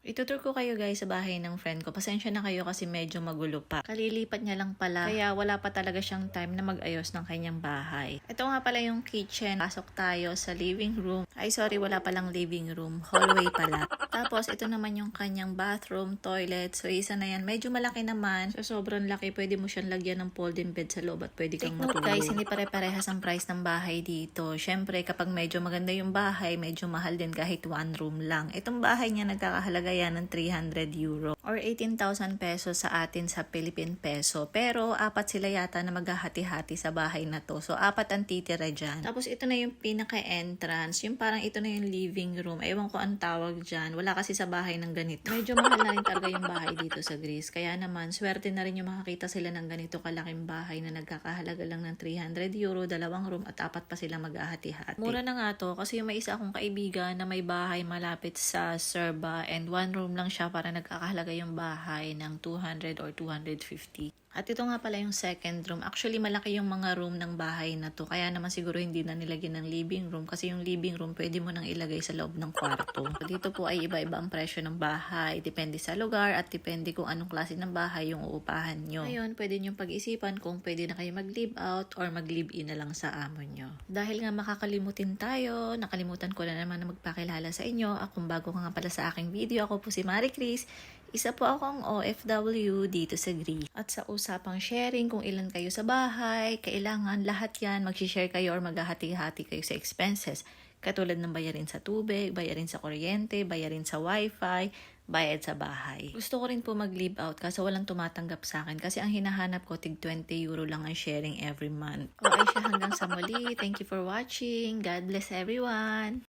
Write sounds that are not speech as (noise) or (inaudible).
Itutur ko kayo guys sa bahay ng friend ko. Pasensya na kayo kasi medyo magulo pa. Kalilipat niya lang pala. Kaya wala pa talaga siyang time na mag-ayos ng kanyang bahay. Ito nga pala yung kitchen. Pasok tayo sa living room. Ay sorry, wala palang living room. Hallway pala. (laughs) Tapos ito naman yung kanyang bathroom, toilet. So isa na yan. Medyo malaki naman. So sobrang laki. Pwede mo siyang lagyan ng folding bed sa loob at pwede kang matulog. guys, hindi pare-parehas ang price ng bahay dito. Syempre, kapag medyo maganda yung bahay, medyo mahal din kahit one room lang. Itong bahay niya nagkakahalaga yan ng 300 euro or 18,000 pesos sa atin sa Philippine peso. Pero apat sila yata na maghahati-hati sa bahay na to. So apat ang titira dyan. Tapos ito na yung pinaka-entrance. Yung parang ito na yung living room. Ewan ko ang tawag dyan. Wala kasi sa bahay ng ganito. Medyo mahal na rin talaga yung bahay dito sa Greece. Kaya naman, swerte na rin yung makakita sila ng ganito kalaking bahay na nagkakahalaga lang ng 300 euro, dalawang room at apat pa sila mag-ahati-hati. Mura na nga to kasi yung may isa akong kaibigan na may bahay malapit sa Serba and one room lang siya para nagkakahalaga yung bahay ng 200 or 250. At ito nga pala yung second room. Actually, malaki yung mga room ng bahay na to. Kaya naman siguro hindi na nilagyan ng living room. Kasi yung living room, pwede mo nang ilagay sa loob ng kwarto. So, (laughs) dito po ay iba-iba ang presyo ng bahay. Depende sa lugar at depende kung anong klase ng bahay yung uupahan nyo. Ngayon, pwede nyo pag-isipan kung pwede na kayo mag-live out or mag-live in na lang sa amo nyo. Dahil nga makakalimutin tayo, nakalimutan ko na naman na magpakilala sa inyo. Akong bago ka nga pala sa aking video, ako po si Marie Chris. Isa po akong OFW dito sa Greece. At sa usapang sharing kung ilan kayo sa bahay, kailangan lahat yan mag-share kayo or maghahati-hati kayo sa expenses. Katulad ng bayarin sa tubig, bayarin sa kuryente, bayarin sa wifi, bayad sa bahay. Gusto ko rin po mag-leave out kaso walang tumatanggap sa akin kasi ang hinahanap ko tig 20 euro lang ang sharing every month. O ay siya hanggang sa muli. Thank you for watching. God bless everyone.